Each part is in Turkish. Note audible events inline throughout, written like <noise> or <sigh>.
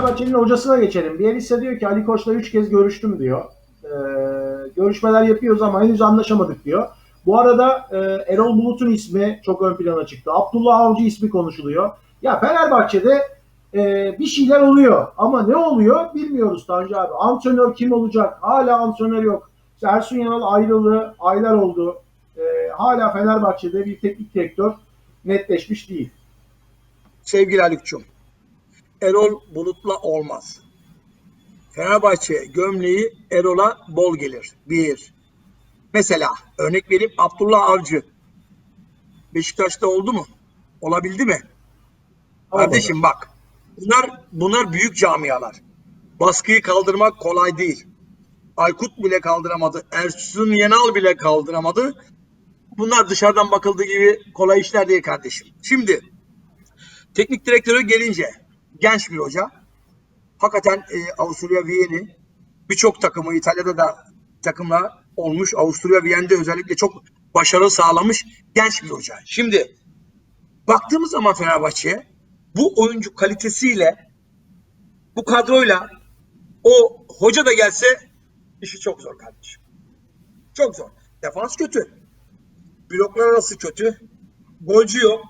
Fenerbahçe'nin hocasına geçelim. Bielitsa diyor ki Ali Koç'la 3 kez görüştüm diyor. Ee, görüşmeler yapıyoruz ama henüz anlaşamadık diyor. Bu arada e, Erol Bulut'un ismi çok ön plana çıktı. Abdullah Avcı ismi konuşuluyor. Ya Fenerbahçe'de e, bir şeyler oluyor ama ne oluyor bilmiyoruz Tanju abi. Antrenör kim olacak? Hala antrenör yok. Ersun Yanal ayrılığı aylar oldu. E, hala Fenerbahçe'de bir teknik direktör netleşmiş değil. Sevgili Haluk'cum, Erol Bulut'la olmaz. Fenerbahçe gömleği Erol'a bol gelir. Bir. Mesela örnek vereyim Abdullah Avcı. Beşiktaş'ta oldu mu? Olabildi mi? Kardeşim bak. Bunlar bunlar büyük camialar. Baskıyı kaldırmak kolay değil. Aykut bile kaldıramadı. Ersun Yenal bile kaldıramadı. Bunlar dışarıdan bakıldığı gibi kolay işler değil kardeşim. Şimdi teknik direktörü gelince genç bir hoca. Hakikaten e, Avusturya Viyeni birçok takımı İtalya'da da takımla olmuş. Avusturya Viyen'de özellikle çok başarı sağlamış genç bir hoca. Şimdi baktığımız zaman Fenerbahçe'ye bu oyuncu kalitesiyle bu kadroyla o hoca da gelse işi çok zor kardeşim. Çok zor. Defans kötü. Bloklar arası kötü. Golcü yok.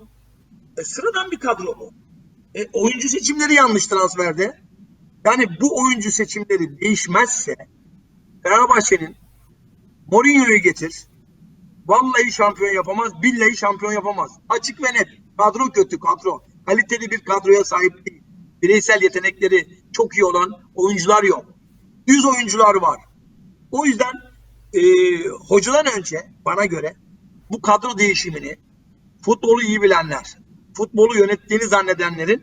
E, sıradan bir kadro bu. E, oyuncu seçimleri yanlış transferde. Yani bu oyuncu seçimleri değişmezse Fenerbahçe'nin Mourinho'yu getir. Vallahi şampiyon yapamaz. Billahi şampiyon yapamaz. Açık ve net. Kadro kötü kadro. Kaliteli bir kadroya sahip değil. Bireysel yetenekleri çok iyi olan oyuncular yok. 100 oyuncular var. O yüzden e, hocadan önce bana göre bu kadro değişimini futbolu iyi bilenler, futbolu yönettiğini zannedenlerin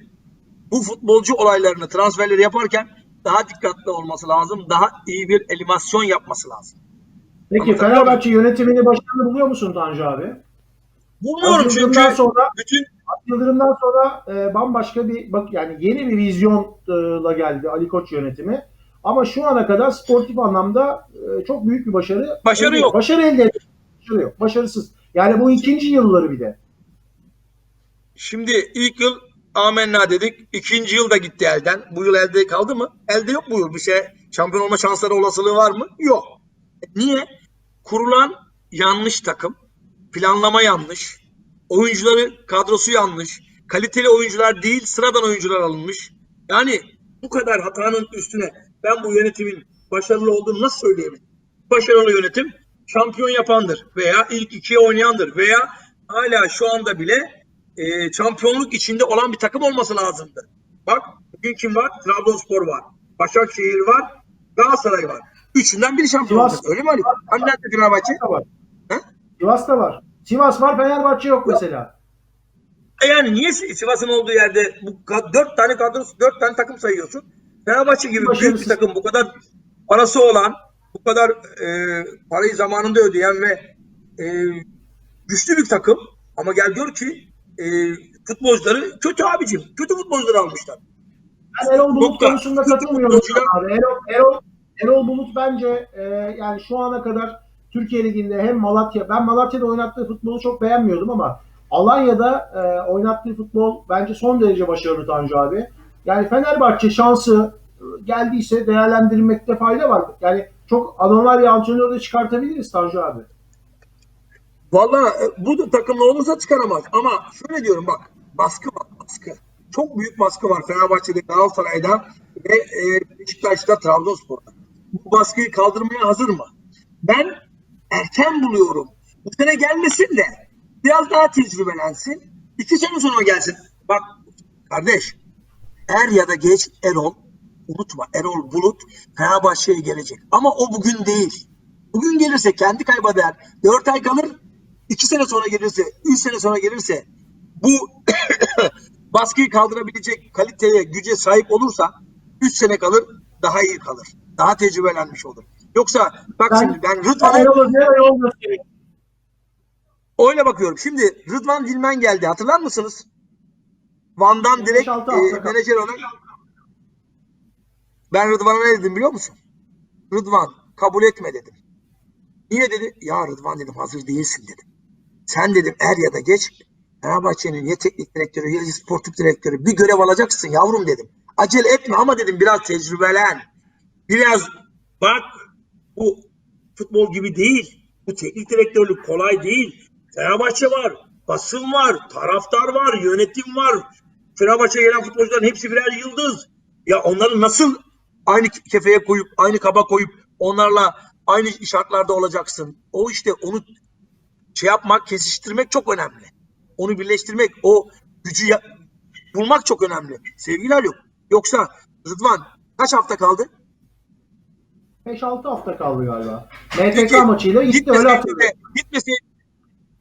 bu futbolcu olaylarını, transferleri yaparken daha dikkatli olması lazım. Daha iyi bir elimasyon yapması lazım. Peki Anlatabiliyor Fenerbahçe yönetimini başarılı buluyor musun Tanju abi? Bulmuyorum çünkü sonra bütün Yıldırım'dan sonra e, bambaşka bir bak yani yeni bir vizyonla geldi Ali Koç yönetimi. Ama şu ana kadar sportif anlamda e, çok büyük bir başarı. Başarı elde- yok. Başarı elde. Başarı yok. Başarısız. Yani bu ikinci yılları bir de. Şimdi ilk yıl amenna dedik. İkinci yıl da gitti elden. Bu yıl elde kaldı mı? Elde yok bu yıl. Bir şey şampiyon olma şansları olasılığı var mı? Yok. E, Niye? Kurulan yanlış takım. Planlama yanlış. Oyuncuları kadrosu yanlış. Kaliteli oyuncular değil sıradan oyuncular alınmış. Yani bu kadar hatanın üstüne ben bu yönetimin başarılı olduğunu nasıl söyleyebilirim? Başarılı yönetim şampiyon yapandır veya ilk ikiye oynayandır veya hala şu anda bile e, şampiyonluk içinde olan bir takım olması lazımdı. Bak bugün kim var? Trabzonspor var. Başakşehir var. Galatasaray var. Üçünden biri şampiyon Sivas- olacak. Öyle mi Ali? Hani nerede Fenerbahçe? Var. He? Sivas'ta var. Sivas var Fenerbahçe yok mesela. E yani niye Sivas'ın olduğu yerde bu dört tane kadrosu, dört tane takım sayıyorsun? Fenerbahçe gibi büyük Başarısız. bir takım, bu kadar parası olan, bu kadar e, parayı zamanında ödeyen ve e, güçlü bir takım. Ama gel gör ki e, futbolcuları kötü abicim. Kötü futbolcuları almışlar. Ben Erol Bulut konusunda katılmıyorum. Abi. Erol, Erol, Erol Bulut bence e, yani şu ana kadar Türkiye Ligi'nde hem Malatya, ben Malatya'da oynattığı futbolu çok beğenmiyordum ama Alanya'da e, oynattığı futbol bence son derece başarılı Tanju abi. Yani Fenerbahçe şansı geldiyse değerlendirmekte fayda var. Yani çok anormal bir antrenör de çıkartabiliriz Tanju abi. Valla e, bu takımla olursa çıkaramaz. Ama şöyle diyorum bak baskı var baskı. Çok büyük baskı var Fenerbahçe'de, Galatasaray'da ve e, Beşiktaş'ta, Trabzonspor'da. Bu baskıyı kaldırmaya hazır mı? Ben erken buluyorum. Bu sene gelmesin de biraz daha tecrübelensin. İki sene sonra gelsin. Bak kardeş er ya da geç Erol unutma Erol Bulut Fenerbahçe'ye gelecek. Ama o bugün değil. Bugün gelirse kendi kaybeder. Dört ay kalır. İki sene sonra gelirse, üç sene sonra gelirse bu <coughs> baskıyı kaldırabilecek kaliteye, güce sahip olursa üç sene kalır, daha iyi kalır. Daha tecrübelenmiş olur. Yoksa bak Ben- şimdi ben göstereyim. öyle bakıyorum. Şimdi Rıdvan Dilmen geldi. Hatırlar mısınız? Van'dan direkt e, 5-6 hafta. menajer olarak ben Rıdvan'a ne dedim biliyor musun? Rıdvan kabul etme dedim. Niye dedi? Ya Rıdvan dedim hazır değilsin dedim. Sen dedim er ya da geç Fenerbahçe'nin ya teknik direktörü ya sportif direktörü bir görev alacaksın yavrum dedim. acele etme ama dedim biraz tecrübelen. Biraz bak bu futbol gibi değil. Bu teknik direktörlük kolay değil. Fenerbahçe var, basın var, taraftar var, yönetim var. Fenerbahçe'ye gelen futbolcuların hepsi birer yıldız. Ya onları nasıl aynı kefeye koyup, aynı kaba koyup onlarla aynı şartlarda olacaksın? O işte onu şey yapmak, kesiştirmek çok önemli. Onu birleştirmek, o gücü bulmak çok önemli. Sevgili Haluk. Yoksa Rıdvan kaç hafta kaldı? 5-6 hafta kaldı galiba. MTK maçıyla gitti öyle hatırlıyorum. de, gitmeseydi,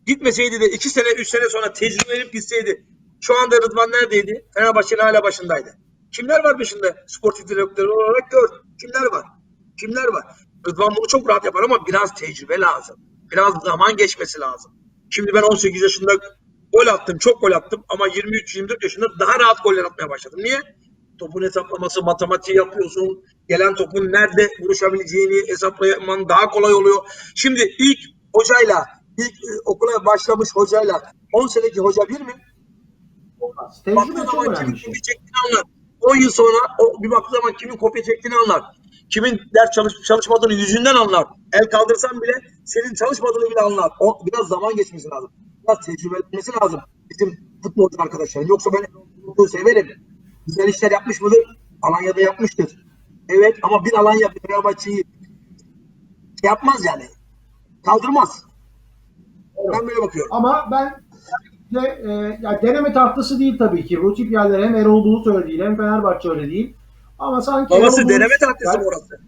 gitmeseydi de iki sene, üç sene sonra tecrübelenip gitseydi şu anda Rıdvan neredeydi? Fenerbahçe'nin hala başındaydı. Kimler var başında sportif direktör olarak gör. Kimler var? Kimler var? Rıdvan bunu çok rahat yapar ama biraz tecrübe lazım. Biraz zaman geçmesi lazım. Şimdi ben 18 yaşında gol attım, çok gol attım ama 23-24 yaşında daha rahat goller atmaya başladım. Niye? Topun hesaplaması, matematiği yapıyorsun. Gelen topun nerede vuruşabileceğini hesaplaman daha kolay oluyor. Şimdi ilk hocayla, ilk e, okula başlamış hocayla 10 seneki hoca bir mi? Olmaz. Baktığı zaman kimin bir şey. kopya çektiğini anlar. 10 yıl sonra o bir baktığı zaman kimin kopya çektiğini anlar. Kimin ders çalışıp çalışmadığını yüzünden anlar. El kaldırsan bile senin çalışmadığını bile anlar. O biraz zaman geçmesi lazım. Biraz tecrübelenmesi lazım bizim futbolcu arkadaşların. Yoksa ben futbolu severim. Güzel işler yapmış mıdır? Alanya'da yapmıştır. Evet ama bir Alanya bir Fenerbahçe'yi yapmaz yani. Kaldırmaz. Ben böyle bakıyorum. Ama ben de, e, ya deneme tahtası değil tabii ki. Bu tip yerler hem Erol Bulut öyle değil hem Fenerbahçe öyle değil. Ama sanki Bulut- deneme tahtası mı orası?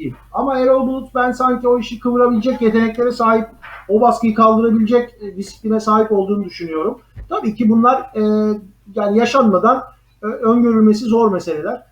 Değil. Ama Erol Bulut ben sanki o işi kıvırabilecek yeteneklere sahip, o baskıyı kaldırabilecek e, disipline sahip olduğunu düşünüyorum. Tabii ki bunlar e, yani yaşanmadan e, öngörülmesi zor meseleler.